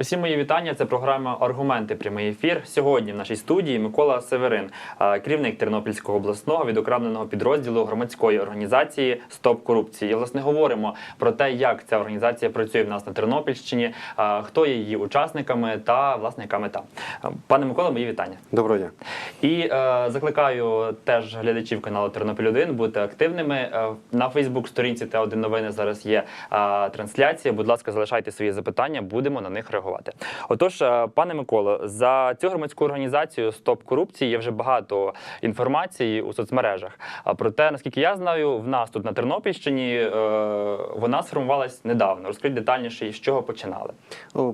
Усі мої вітання. Це програма Аргументи. Прямий ефір. Сьогодні в нашій студії Микола Северин, е, керівник Тернопільського обласного відокремленого підрозділу громадської організації Стоп корупції. І власне говоримо про те, як ця організація працює в нас на Тернопільщині, е, хто є її учасниками та власне яка мета. Е, Пане Микола, мої вітання. Доброго дня. І е, закликаю теж глядачів каналу Тернопіль 1 бути активними. На Фейсбук-сторінці Т1 новини зараз є е, трансляція. Будь ласка, залишайте свої запитання, будемо на них реагувати. Отож, е, пане Миколо, за цю громадську організацію Стоп корупції є вже багато інформації у соцмережах. А проте, наскільки я знаю, в нас тут на Тернопільщині е, вона сформувалась недавно. Розкажіть детальніше, з чого починали.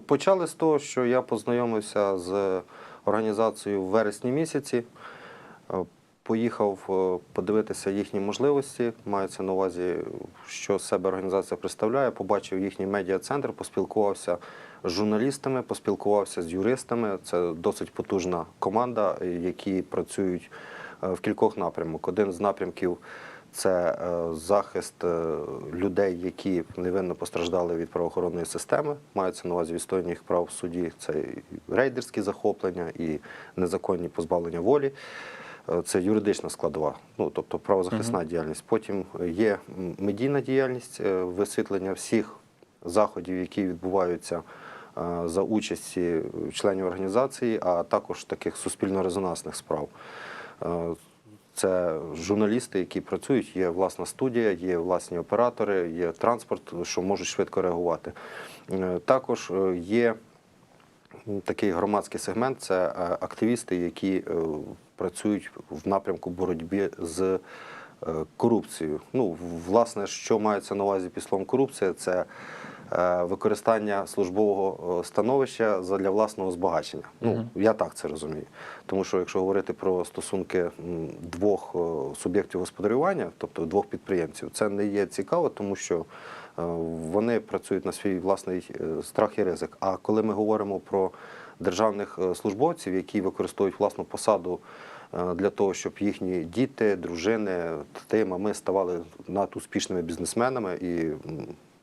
Почали з того, що я познайомився з організацією в вересні місяці. Е, Поїхав подивитися їхні можливості, мається на увазі, що себе організація представляє. Побачив їхній медіа-центр, поспілкувався з журналістами, поспілкувався з юристами. Це досить потужна команда, які працюють е, в кількох напрямках. Один з напрямків це е, захист е, людей, які невинно постраждали від правоохоронної системи. Мається на увазі відстояння їх прав в суді. Це і рейдерські захоплення і незаконні позбавлення волі. Це юридична складова, ну тобто правозахисна діяльність. Потім є медійна діяльність, висвітлення всіх заходів, які відбуваються за участі членів організації, а також таких суспільно-резонансних справ. Е, Це журналісти, які працюють, є власна студія, є власні оператори, є транспорт, що можуть швидко реагувати. Е, Також е, є такий громадський сегмент це е, активісти, які е, працюють в напрямку боротьби з е, корупцією. Ну, власне, що мається на увазі під словом корупція, це е, використання службового е, становища для власного збагачення. Ну, я так це розумію. Тому що якщо говорити про стосунки двох е, суб'єктів господарювання, тобто двох підприємців, це не є цікаво, тому що е, вони працюють на свій власний е, страх і ризик. А коли ми говоримо про державних е, службовців, які використовують власну посаду е, для того, щоб їхні діти, дружини, ти, мами ставали надуспішними бізнесменами і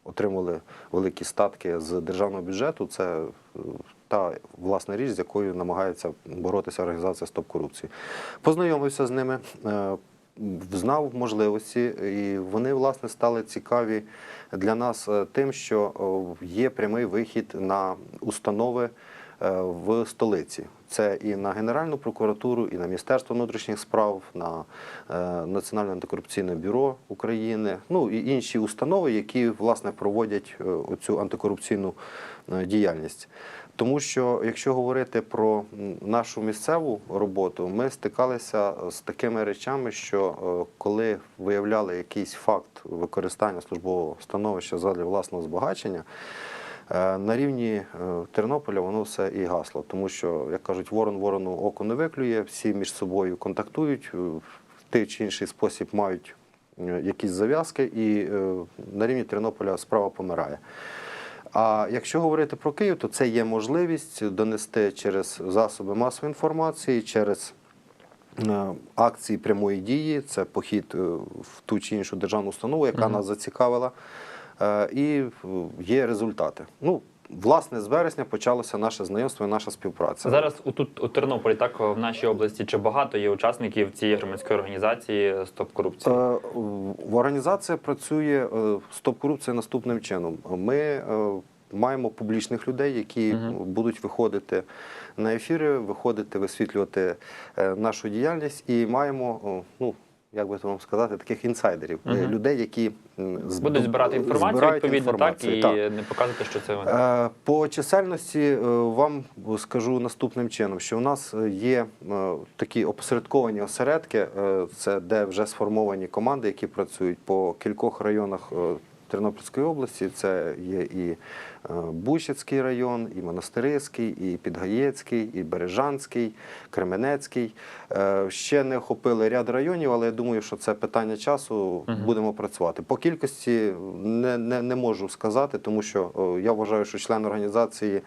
м, отримували великі статки з державного бюджету, це е, та власна річ, з якою намагається боротися організація Стоп корупції. Познайомився з ними. е, Знав можливості, і вони власне стали цікаві для нас е, тим, що є прямий вихід на установи в столиці. Це і на Генеральну прокуратуру, і на Міністерство внутрішніх справ, на е, Національне антикорупційне бюро України, ну і інші установи, які власне проводять е, оцю антикорупційну е, діяльність. Тому що якщо говорити про нашу місцеву роботу, ми стикалися з такими речами, що е, коли виявляли якийсь факт використання службового становища задля власного збагачення, е, на рівні е, Тернополя воно все і гасло, тому що, як кажуть, ворон ворону око не виклює, всі між собою контактують, е, в той чи інший спосіб мають е, якісь зав'язки, і е, на рівні Тернополя справа помирає. А якщо говорити про Київ, то це є можливість донести через засоби масової інформації, через е, акції прямої дії, це похід е, в ту чи іншу державну установу, яка нас зацікавила, Е, і е, є результати. Ну, власне, з вересня почалося наше знайомство і наша співпраця. Зараз у тут у Тернополі, так в нашій області, чи багато є учасників цієї громадської організації Стоп корупції? Е, в- Організація працює е, стоп корупція наступним чином. Ми е, маємо публічних людей, які будуть виходити на ефіри, виходити, висвітлювати нашу діяльність, і маємо, ну як би то вам сказати, таких інсайдерів, Мгм. людей, які Будуть збирати інформацію збирають відповідно, так і інформацію, не показувати, що це вони. Е, По чисельності е, вам скажу наступним чином, що у нас є такі опосередковані осередки, це де вже сформовані команди, які працюють по кількох районах Тернопільської області. Це є і е, район, і Монастириський, і Підгаєцький, і Бережанський, Кременецький. Е, Ще не охопили ряд районів, але я думаю, що це питання часу. Будемо працювати. По кількості не, не, не можу сказати, тому що я вважаю, що член організації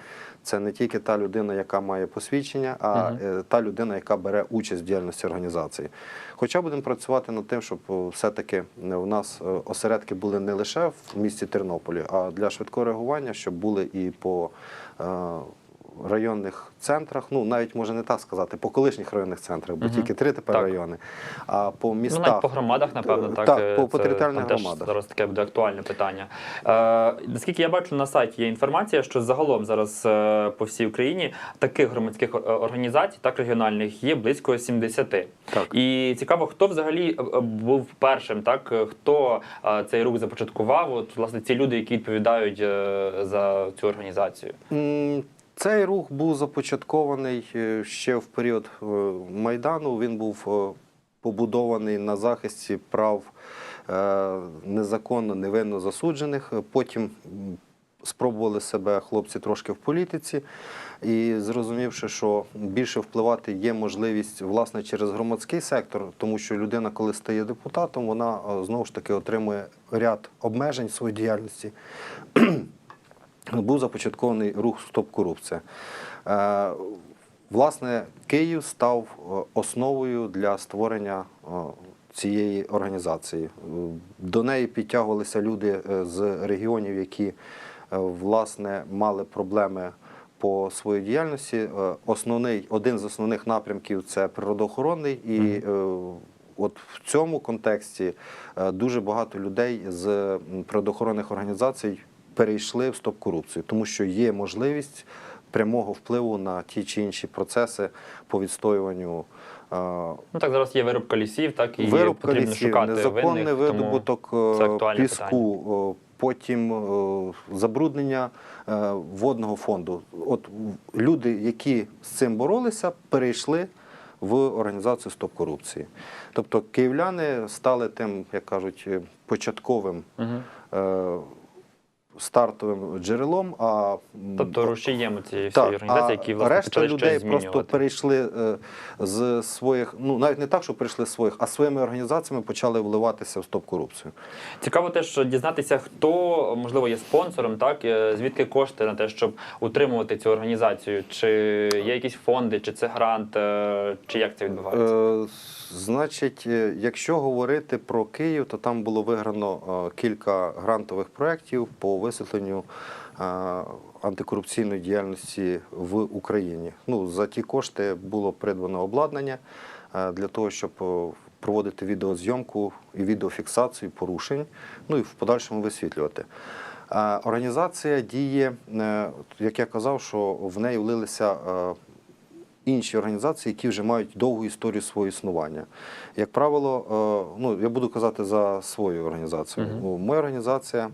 це не тільки та людина, яка має посвідчення, а е, та людина, яка бере участь в діяльності організації. Хоча будемо працювати над тим, щоб все-таки у нас е, осередки були не лише в місті Тернополі, а для швидкого реагування, щоб були і по е, районних центрах, ну навіть може не так сказати, по колишніх районних центрах, бо Мгм. тільки три тепер Так. райони. А по Ну, містах навіть по громадах, напевно, так. Так, е, по, по територіальних теж громадах. Зараз таке буде актуальне питання. Е, наскільки я бачу, на сайті є інформація, що загалом зараз е, по всій Україні таких громадських е, організацій, так регіональних, є близько 70. Так. І цікаво, хто взагалі е, е, був першим, так е, хто е, цей рух започаткував? От власне ці люди, які відповідають е, за цю організацію. Цей рух був започаткований е, ще в період е, Майдану. Він був е, побудований на захисті прав незаконно невинно засуджених. Потім спробували себе хлопці трошки в політиці. І зрозумівши, що більше впливати є можливість власне через громадський сектор, тому що людина, коли стає депутатом, вона знову ж таки отримує ряд обмежень в своїй діяльності був започаткований рух Стоп корупція. Е, Власне, Київ став е, основою для створення е, цієї організації. До неї підтягувалися люди з регіонів, які власне мали проблеми по своїй діяльності. Основний, один з основних напрямків це природоохоронний і От в цьому контексті дуже багато людей з природоохоронних організацій перейшли в стоп корупцію, тому що є можливість прямого впливу на ті чи інші процеси по відстоюванню Ну так зараз є вирубка лісів, так і вирубка потрібно лісів, шукати незаконний винних, видобуток е, піску, е, потім е, забруднення водного фонду. От люди, які з цим боролися, перейшли в організацію Стоп корупції. Тобто київляни стали тим, як кажуть, початковим. Мгм. Стартовим джерелом, а Тобто рушієм цієї всієї організації, які власне решта почали людей щось просто перейшли е, з своїх, ну навіть не так, що перейшли з своїх, а своїми організаціями почали вливатися в стоп корупцію. Цікаво теж дізнатися, хто можливо є спонсором, так е, звідки кошти на те, щоб утримувати цю організацію, чи є якісь фонди, чи це грант, е, чи як це відбувається? Значить, якщо говорити про Київ, то там було виграно кілька грантових проєктів по висвітленню антикорупційної діяльності в Україні. Ну, за ті кошти було придбано обладнання для того, щоб проводити відеозйомку і відеофіксацію порушень, ну і в подальшому висвітлювати. Організація діє, е, як я казав, що в неї влилися е, інші організації, які вже мають довгу історію свого існування. Як правило, е, ну я буду казати за свою організацію. Ну, Моя організація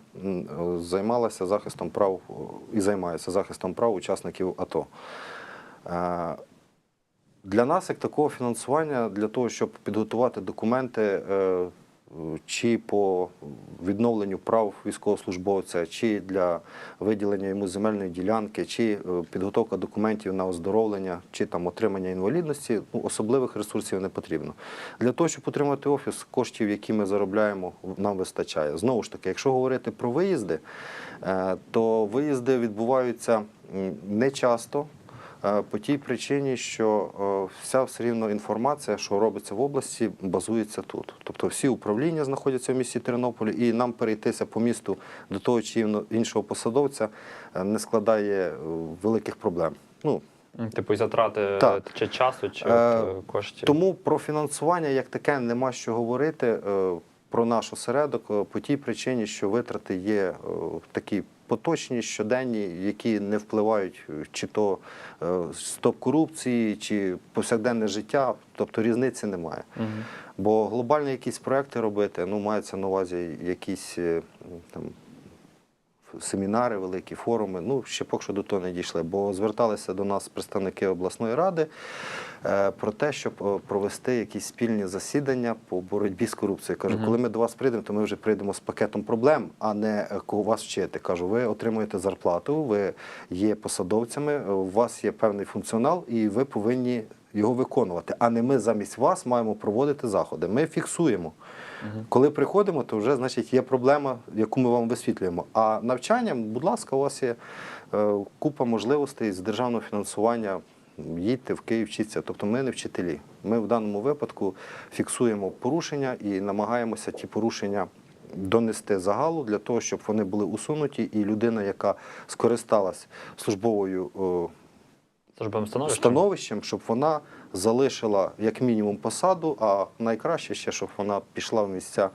займалася захистом прав е, і займається захистом прав учасників АТО. Е, Для нас, як такого фінансування, для того, щоб підготувати документи чи по відновленню прав військовослужбовця, чи для виділення йому земельної ділянки, чи е, підготовка документів на оздоровлення, чи там отримання інвалідності, ну, особливих ресурсів не потрібно. Для того, щоб отримати офіс, коштів, які ми заробляємо, нам вистачає. Знову ж таки, якщо говорити про виїзди, е, то виїзди відбуваються не часто. Е, По тій причині, що е, вся все рівно інформація, що робиться в області, базується тут. Тобто всі управління знаходяться в місті Тернополі, і нам перейтися по місту до того чи іншого посадовця е, не складає великих проблем. Ну, Типу, і затрати Так. чи часу, чи Е, коштів. тому про фінансування як таке нема що говорити про наш осередок по тій причині, що витрати є такі поточні, щоденні, які не впливають е, чи то е, стоп корупції, чи повсякденне життя, тобто різниці немає. Бо глобальні якісь проекти робити, ну мається на увазі якісь е, там. Семінари, великі форуми. Ну, ще поки що до того не дійшли, бо зверталися до нас представники обласної ради е, про те, щоб е, провести якісь спільні засідання по боротьбі з корупцією. Кажу, коли ми до вас прийдемо, то ми вже прийдемо з пакетом проблем, а не е, кого вас вчити. Кажу, ви отримуєте зарплату, ви є посадовцями, у вас є певний функціонал, і ви повинні його виконувати. А не ми замість вас маємо проводити заходи. Ми фіксуємо. Коли приходимо, то вже значить є проблема, яку ми вам висвітлюємо. А навчанням, будь ласка, у вас є е, купа можливостей з державного фінансування. Їдьте в Київ, вчіться. Тобто ми не вчителі. Ми в даному випадку фіксуємо порушення і намагаємося ті порушення донести загалу для того, щоб вони були усунуті, і людина, яка скористалась службовою е, Службовим становищем? становищем, щоб вона залишила як мінімум посаду, а найкраще ще, щоб вона пішла в місця,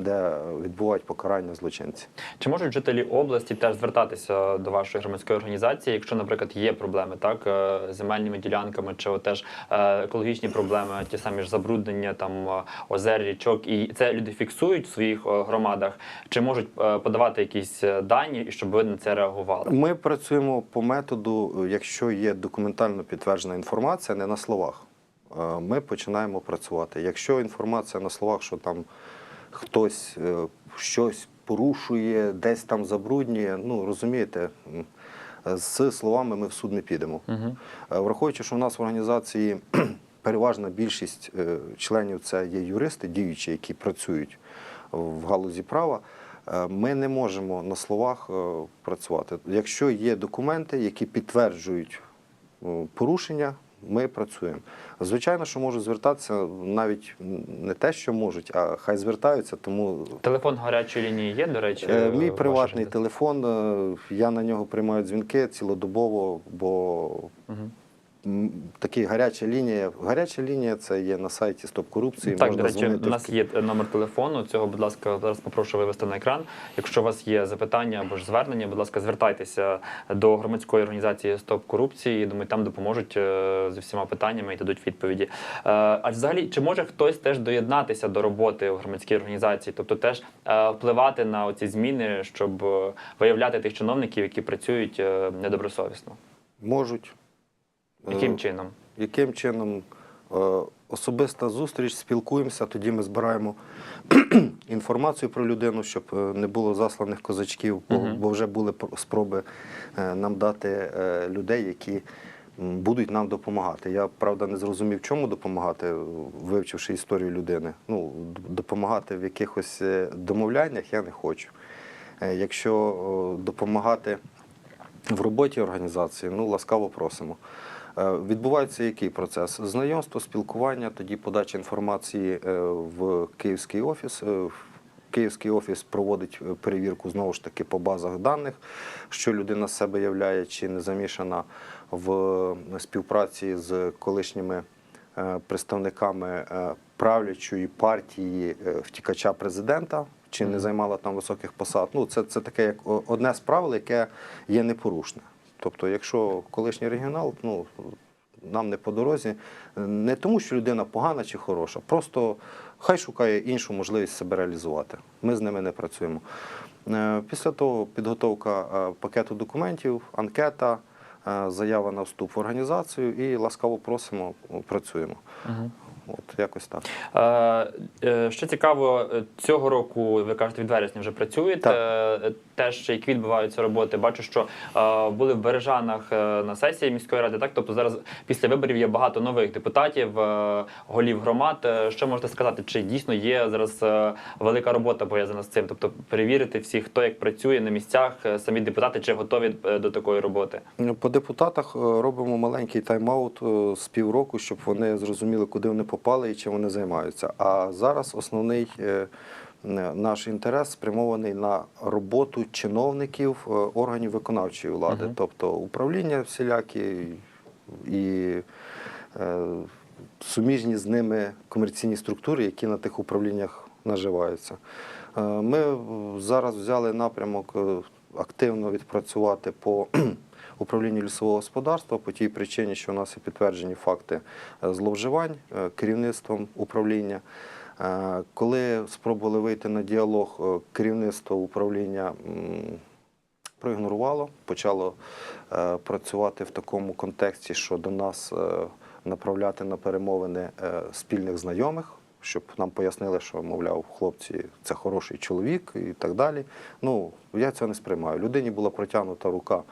де відбувають покарання злочинці. Чи можуть жителі області теж звертатися до вашої громадської організації, якщо, наприклад, є проблеми так е, з земельними ділянками, чи теж е, екологічні проблеми, ті самі ж забруднення там е, озер, річок, і це люди фіксують в своїх громадах, чи можуть подавати якісь дані, і щоб ви на це реагували? Ми працюємо по методу, якщо є документально підтверджена інформація, не на словах. Ми починаємо працювати. Якщо інформація на словах, що там хтось е, щось порушує, десь там забруднює, ну розумієте, з словами ми в суд не підемо. Угу. Враховуючи, що в нас в організації переважна більшість е, членів це є юристи, діючі, які працюють в галузі права. Ми не можемо на словах працювати. Якщо є документи, які підтверджують порушення, ми працюємо. Звичайно, що можуть звертатися навіть не те, що можуть, а хай звертаються, тому Телефон гарячої лінії є, до речі. Е, Мій приватний телефон, е, я на нього приймаю дзвінки цілодобово, бо Мгм. Такі гаряча лінія. Гаряча лінія це є на сайті Стоп корупції. Так, можна до речі, у нас є номер телефону. Цього, будь ласка, зараз попрошу вивести на екран. Якщо у вас є запитання або ж звернення, будь ласка, звертайтеся до громадської організації Стоп корупції. Думаю, там допоможуть е, зі всіма питаннями і дадуть відповіді. Е, А взагалі, чи може хтось теж доєднатися до роботи в громадській організації, тобто теж е, впливати на ці зміни, щоб виявляти тих чиновників, які працюють недобросовісно? можуть. Яким Е, чином? Яким чином Е, особиста зустріч, спілкуємося, тоді ми збираємо інформацію про людину, щоб е, не було засланих козачків, бо, вже були спроби нам дати людей, які будуть нам допомагати. Я правда не зрозумів, чому допомагати, вивчивши історію людини. Ну, допомагати в якихось домовляннях я не хочу. Якщо допомагати в роботі організації, ну ласкаво просимо. Е, Відбувається який процес? Знайомство, спілкування, тоді подача інформації е, в Київський офіс. Е, Київський офіс проводить перевірку знову ж таки по базах даних, що людина з себе являє чи не замішана в співпраці з колишніми представниками правлячої партії втікача президента, чи не займала там високих посад. Ну, це, це таке як одне з правил, яке є непорушне. Тобто, якщо колишній регіонал, ну нам не по дорозі, не тому, що людина погана чи хороша, просто хай шукає іншу можливість себе реалізувати. Ми з ними не працюємо. Е, Після того підготовка е, пакету документів, анкета, е, заява на вступ в організацію і ласкаво просимо, працюємо. Угу. От якось так. Е, е, Що цікаво, цього року ви кажете, від вересня вже працюєте. Е, Теж як відбуваються роботи. Бачу, що е, були в Бережанах е, на сесії міської ради. Так, тобто зараз після виборів є багато нових депутатів, е, голів громад. Е, Що можете сказати? Чи дійсно є зараз е, велика робота пов'язана з цим? Тобто перевірити всіх, хто як працює на місцях, е, самі депутати, чи готові е, до такої роботи? По депутатах е, робимо маленький тайм-аут з півроку, щоб вони зрозуміли, куди вони попали і чим вони займаються. А зараз основний наш інтерес спрямований на роботу чиновників е, органів виконавчої влади, Мгм. тобто управління всілякі і е, суміжні з ними комерційні структури, які на тих управліннях наживаються. Е, Ми е, зараз взяли напрямок е, активно відпрацювати по управлінню лісового господарства по тій причині, що у нас є підтверджені факти е, зловживань е, керівництвом управління. Коли спробували вийти на діалог, е, керівництво управління проігнорувало, почало е, працювати в такому контексті, що до нас е, направляти на перемовини спільних знайомих, щоб нам пояснили, що, мовляв, хлопці, це хороший чоловік і так далі. Ну, я цього не сприймаю. Людині була протягнута рука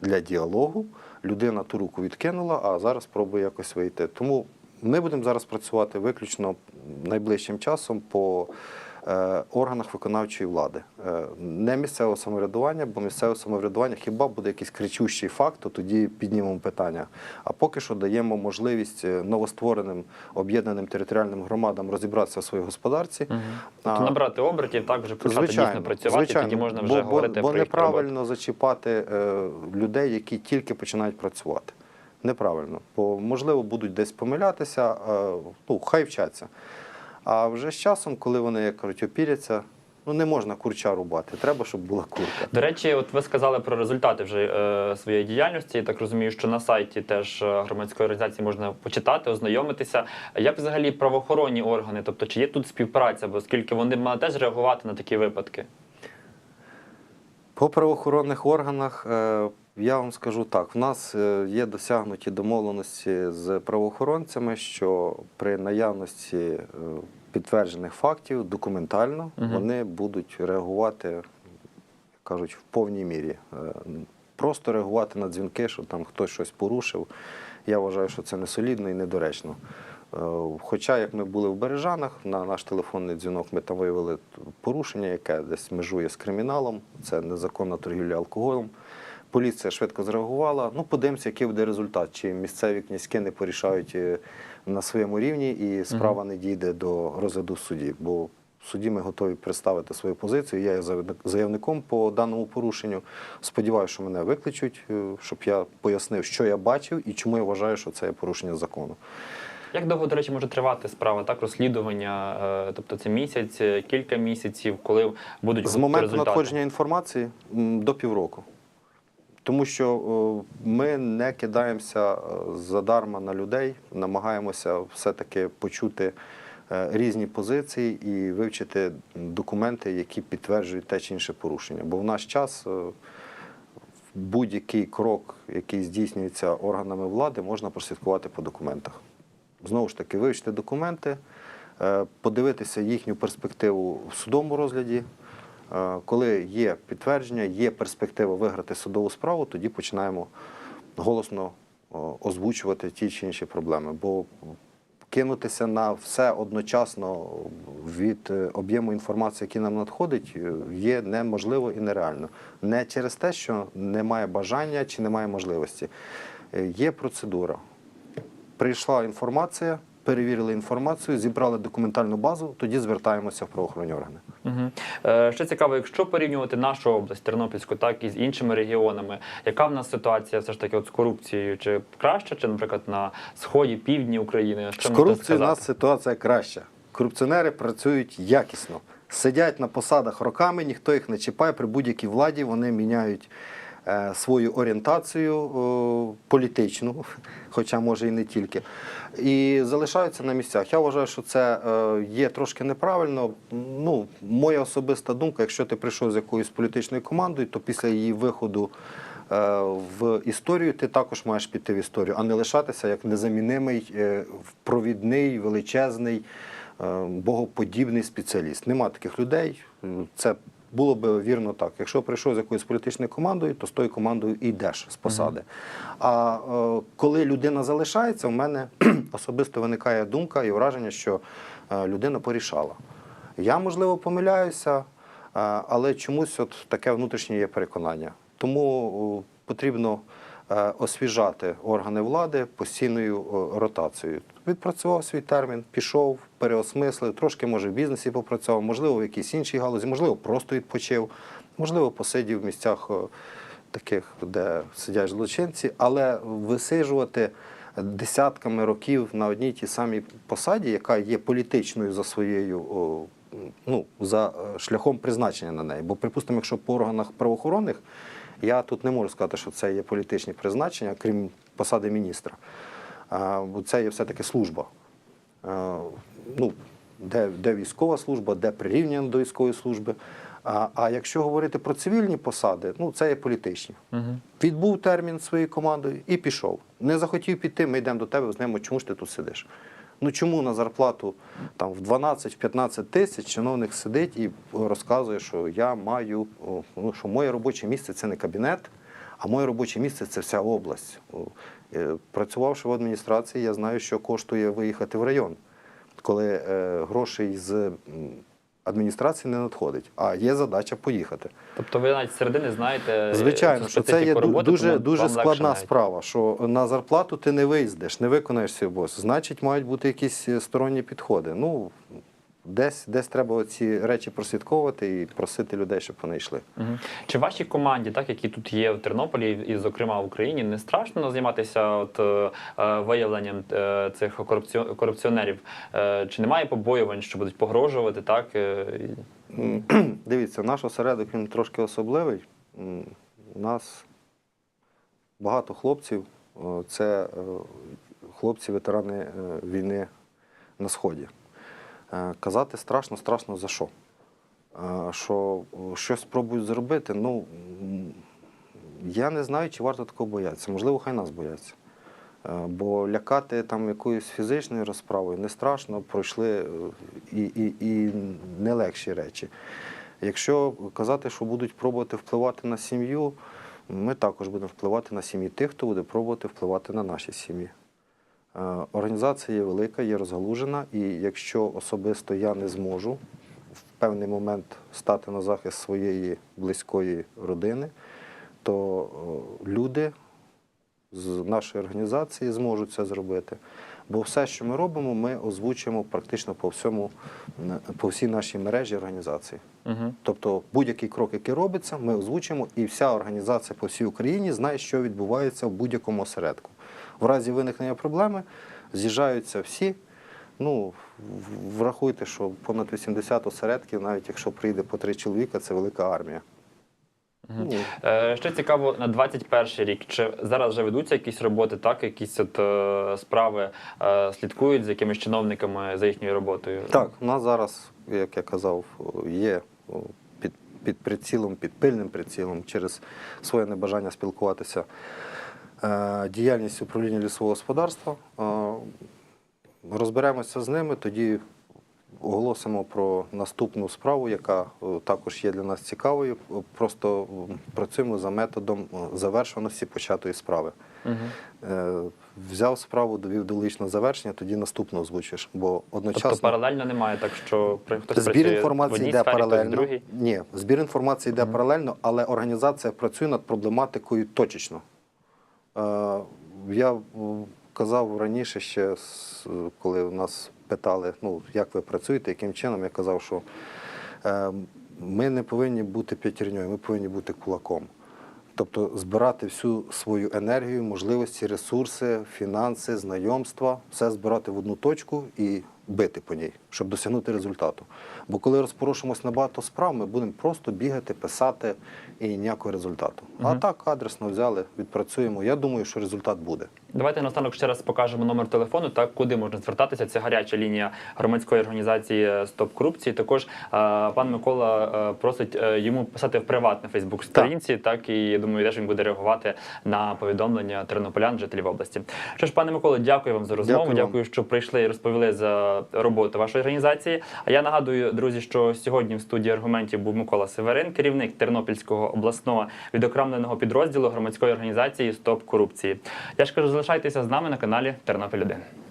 для діалогу, людина ту руку відкинула, а зараз пробує якось вийти. Тому ми будемо зараз працювати виключно найближчим часом по е, органах виконавчої влади. Е, Не місцевого самоврядування, бо місцеве самоврядування хіба буде якийсь кричущий факт, то тоді піднімемо питання. А поки що даємо можливість е, новоствореним об'єднаним територіальним громадам розібратися в своїй господарці. Тобто А, набрати обертів, так вже почати дійсно працювати, тоді можна вже бо, говорити бо, бо про їх роботу. неправильно зачіпати людей, які тільки починають працювати. Неправильно, бо можливо будуть десь помилятися, е, ну хай вчаться. А вже з часом, коли вони як кажуть, опіряться, ну не можна курча рубати, треба, щоб була курка. До речі, от ви сказали про результати вже е, своєї діяльності. Я так розумію, що на сайті теж е, громадської організації можна почитати, ознайомитися. Як взагалі правоохоронні органи, тобто чи є тут співпраця, бо оскільки вони мали теж реагувати на такі випадки? По правоохоронних органах е, я вам скажу так: в нас е, є досягнуті домовленості з правоохоронцями, що при наявності е, підтверджених фактів документально Мгм. вони будуть реагувати, кажуть, в повній мірі. Е, Просто реагувати на дзвінки, що там хтось щось порушив. Я вважаю, що це не солідно і недоречно. Хоча, як ми були в Бережанах, на наш телефонний дзвінок ми там виявили порушення, яке десь межує з криміналом, це незаконна торгівля алкоголем. Поліція швидко зреагувала. Ну, подивимося, який буде результат. Чи місцеві князьки не порішають е, на своєму рівні і справа не дійде до розгляду в суді. Бо в суді ми готові представити свою позицію. Я є заявником по даному порушенню. Сподіваюся, що мене викличуть, е, щоб я пояснив, що я бачив і чому я вважаю, що це є порушення закону. Як довго, до речі, може тривати справа, так розслідування? Е, тобто це місяць, кілька місяців, коли будуть З моменту результати? надходження інформації до півроку. Тому що ми не кидаємося е, задарма на людей, намагаємося все-таки почути е, різні позиції і вивчити документи, які підтверджують те чи інше порушення. Бо в наш час е, будь-який крок, який здійснюється органами влади, можна прослідкувати по документах. Знову ж таки, вивчити документи, е, подивитися їхню перспективу в судовому розгляді. Е, Коли є підтвердження, є перспектива виграти судову справу, тоді починаємо голосно озвучувати ті чи інші проблеми. Бо кинутися на все одночасно від е, об'єму інформації, який нам надходить, е, є неможливо і нереально. Не через те, що немає бажання чи немає можливості. Е, Є процедура. Прийшла інформація, перевірили інформацію, зібрали документальну базу, тоді звертаємося в правоохоронні органи. Угу. Е, ще цікаво, якщо порівнювати нашу область Тернопільську, так і з іншими регіонами, яка в нас ситуація все ж таки от з корупцією? Чи краща, чи, наприклад, на сході, півдні України? Що З корупцією у нас ситуація краща. Корупціонери працюють якісно, сидять на посадах роками, ніхто їх не чіпає. При будь-якій владі вони міняють свою орієнтацію е, політичну, хоча може і не тільки, і залишаються на місцях. Я вважаю, що це е, є трошки неправильно. Ну, моя особиста думка, якщо ти прийшов з якоюсь політичною командою, то після її виходу е, в історію ти також маєш піти в історію, а не лишатися як незамінимий, е, провідний, величезний, е, богоподібний спеціаліст. Нема таких людей. Це було б вірно так. Якщо прийшов з якоюсь політичною командою, то з тою командою і йдеш з посади. А е, коли людина залишається, в мене особисто виникає думка і враження, що е, людина порішала. Я, можливо, помиляюся, е, але чомусь от таке внутрішнє є переконання. Тому потрібно освіжати органи влади постійною ротацією. Відпрацював свій термін, пішов, переосмислив, трошки може в бізнесі попрацював, можливо, в якійсь іншій галузі, можливо, просто відпочив, можливо, посидів в місцях таких, де сидять злочинці, але висиджувати десятками років на одній тій самій посаді, яка є політичною за своєю. Ну, за е, шляхом призначення на неї. Бо, припустимо, якщо по органах правоохоронних, я тут не можу сказати, що це є політичні призначення, крім посади міністра. Бо це є все-таки служба. Ну, де, де військова служба, де прирівняно до військової служби. А, а якщо говорити про цивільні посади, ну це є політичні. Мгм. Відбув термін своєю командою і пішов. Не захотів піти, ми йдемо до тебе, знаємо, чому ж ти тут сидиш. Ну чому на зарплату там в 12-15 тисяч чиновник сидить і розказує, що я маю, ну, що моє робоче місце це не кабінет, а моє робоче місце це вся область. Е, Працювавши в адміністрації, я знаю, що коштує виїхати в район, коли е, грошей з адміністрації не надходить, а є задача поїхати. Тобто ви навіть середини знаєте Звичайно, що це є роботи, дуже, дуже складна навіть. справа, що на зарплату ти не виїздиш, не виконаєш свій обов'язок. Значить, мають бути якісь е, сторонні підходи. Ну, десь, десь треба ці речі прослідковувати і просити людей, щоб вони йшли. Мгм. Чи вашій команді, так які тут є в Тернополі, і, зокрема в Україні, не страшно займатися от, е, е, виявленням е, цих корупціо- корупціонерів? Е, чи немає побоювань, що будуть погрожувати? Так е, Дивіться, наш осередок він трошки особливий. У нас багато хлопців. Це е, хлопці, ветерани війни на Сході. Е, Казати страшно, страшно за що? Е, Що щось спробують зробити. Ну, я не знаю, чи варто такого боятися. Можливо, хай нас бояться. Е, Бо лякати там якоюсь фізичною розправою не страшно, пройшли е, і, і, і не легші речі. Якщо казати, що будуть пробувати впливати на сім'ю, ми також будемо впливати на сім'ї тих, хто буде пробувати впливати на наші сім'ї. Е, Організація є велика, є розгалужена, і якщо особисто я не зможу в певний момент стати на захист своєї близької родини, то е, люди з нашої організації зможуть це зробити. Бо все, що ми робимо, ми озвучуємо практично по всьому, по всій нашій мережі організації. Мгм. Тобто будь-який крок, який робиться, ми озвучуємо, і вся організація по всій Україні знає, що відбувається в будь-якому осередку. В разі виникнення проблеми з'їжджаються всі. Ну, врахуйте, що понад 80 осередків, навіть якщо прийде по три чоловіка, це велика армія. Мгм. Ну, Е, Ще цікаво на 21 рік. Чи зараз вже ведуться якісь роботи, так якісь от е, справи е, слідкують з якимись чиновниками за їхньою роботою? Так, у нас зараз, як я казав, є під, під прицілом, під пильним прицілом через своє небажання спілкуватися діяльність управління лісового господарства. Е, розберемося з ними, тоді оголосимо про наступну справу, яка е, також є для нас цікавою. Просто працюємо за методом е, завершеності початої справи. Е, Взяв справу, довів до логічного завершення, тоді наступно озвучиш. Бо одночасно Тобто паралельно немає, так що хтось збір в інформації одній йде сфері, хтось в паралельно. другій. Ні, збір інформації йде паралельно, але організація працює над проблематикою точечно. Я казав раніше ще, коли нас питали, ну, як ви працюєте, яким чином, я казав, що е, ми не повинні бути п'ятірньою, ми повинні бути кулаком. Тобто збирати всю свою енергію, можливості, ресурси, фінанси, знайомства, все збирати в одну точку і бити по ній, щоб досягнути результату. Бо коли розпорошимось на багато справ, ми будемо просто бігати, писати і ніякого результату. А так адресно взяли, відпрацюємо. Я думаю, що результат буде. Давайте наостанок ще раз покажемо номер телефону, так куди можна звертатися. Це гаряча лінія громадської організації Стоп корупції. Також е, пан Микола е, просить е, йому писати в приватне Фейсбук сторінці. Так. і я думаю, теж він буде реагувати на повідомлення тернополян, жителів області. Що ж, пане Миколо, дякую вам за розмову. Дякую. Дякую, що прийшли і розповіли за роботу вашої організації. А я нагадую, друзі, що сьогодні в студії аргументів був Микола Северин, керівник Тернопільського обласного відокремленого підрозділу громадської організації Стоп корупції. Я ж кажу, залишайтеся з нами на каналі Тернопіль 1